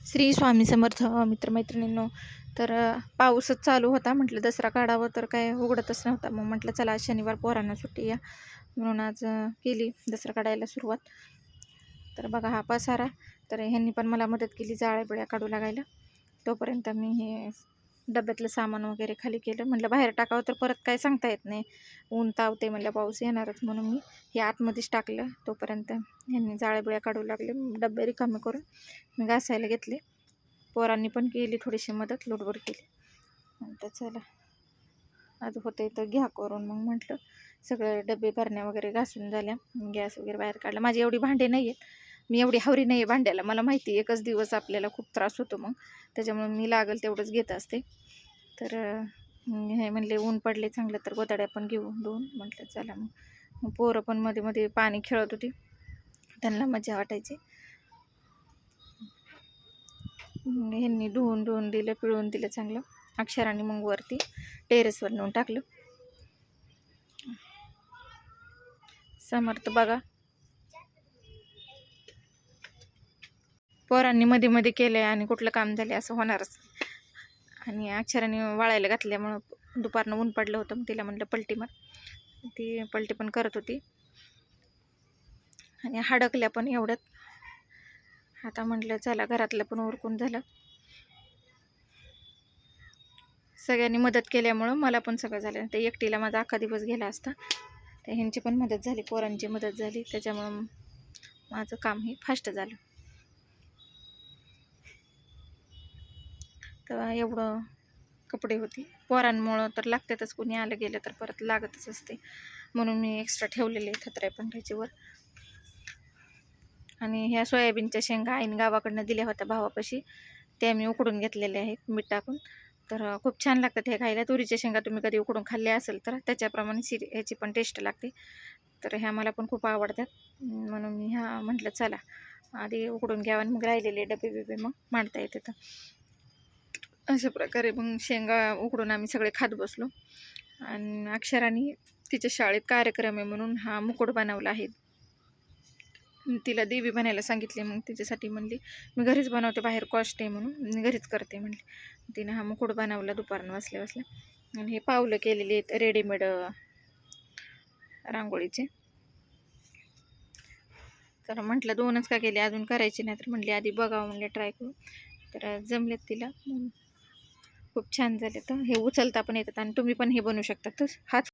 श्री स्वामी समर्थ मित्रमैत्रिणींनो. तर पाऊसच चालू होता. म्हटलं दसरा काढावं तर काय उघडतच नव्हता. मग म्हटलं चला आज शनिवार पोरांना सुट्टी या. म्हणून आज केली दसरा काढायला सुरुवात. तर बघा हा पसारा. तर ह्यांनी पण मला मदत केली जाळ्या बिळ्या काढू लागायला. तोपर्यंत मी हे डब्यातलं सामान वगैरे खाली केलं. म्हटलं बाहेर टाकावं तर परत काय सांगता येत नाही. ऊन तावते म्हणलं पाऊस येणारच. म्हणून मी हे आतमध्येच टाकलं. तोपर्यंत ह्यांनी जाळ्या बिळ्या काढू लागले. डबे रिकामे करून मी घासायला घेतले. पोरांनी पण केली थोडीशी मदत लोटभर केली. म्हणतं चला आज होतं तर घ्या करून. मग म्हटलं सगळं डबे भरण्या वगैरे घासून झाल्या. गॅस वगैरे बाहेर काढला. माझी एवढी भांडे नाही आहेत मी एवढी हवरी नाही आहे भांड्याला. मला माहिती एकच दिवस आपल्याला खूप त्रास होतो मग. त्याच्यामुळे मी लागेल तेवढंच घेत असते. तर हे म्हणले ऊन पडले चांगलं तर गोदाड्या पण घेऊ. दोन म्हटलं चला मग. पोरं पण मध्ये मध्ये पाणी खेळत होती. त्यांना मजा वाटायची. ह्यांनी धुवून धुवून दिलं पिळून दिलं चांगलं. अक्षराने मग वरती टेरेसवर नेऊन टाकलं. समर्थ बघा. पोरांनी मध्ये मध्ये केलंय आणि कुठलं काम झाले असं होणारच. आणि अक्षराने वाळायला घातल्यामुळं दुपारनं ऊन पडलं होतं मग तिला म्हटलं पलटी मार. ती पलटी पण करत होती. आणि हडकल्या पण एवढ्यात. आता म्हटलं चला घरातलं पण उरकून झालं. सगळ्यांनी मदत केल्यामुळं मला पण सगळं झालं. ते एकटीला माझा अख्खा दिवस गेला असता. तर ह्यांची पण मदत झाली पोरांची मदत झाली. त्याच्यामुळं माझं काम हे फास्ट झालं. तर एवढं कपडे होते. पोरांमुळं तर लागतातच. कोणी आलं गेलं तर परत लागतच असते. म्हणून मी एक्स्ट्रा ठेवलेले थत्र्या पण आणि ह्या सोयाबीनच्या शेंगा आईन गावाकडनं दिल्या होत्या भावापाशी. त्या मी उकडून घेतलेल्या आहेत मीठ टाकून. तर खूप छान लागतात हे खायला. तुरीच्या शेंगा तुम्ही कधी उकडून खाल्ल्या असेल तर त्याच्याप्रमाणे सिरी ह्याची पण टेस्ट लागते. तर ह्या मला पण खूप आवडतात. म्हणून मी ह्या म्हटलं चला आधी उकडून घ्यावा. आणि मग राहिलेले डबे बिबे मग मांडता येते तर अशा प्रकारे मग शेंगा उकडून आम्ही सगळे खात बसलो. आणि अक्षराने तिच्या शाळेत कार्यक्रम आहे म्हणून हा मुकुट बनवला आहे. तिला देवी बनायला सांगितले. मग तिच्यासाठी म्हणली मी घरीच बनवते बाहेर कॉस्ट आहे म्हणून मी घरीच करते म्हणली. तिने हा मुकुट बनवला दुपारनं बसल्या बसल्या. आणि हे पावलं केलेली आहेत रेडीमेड रांगोळीचे. तर म्हटलं दोनच का केले? अजून करायचे नाही तर म्हणली आधी बघावं म्हणले ट्राय करू. तर जमलेत तिला. खूप छान झाले तर हे उचलता पण येतात आणि तुम्ही पण हे बनवू शकता. तर हाच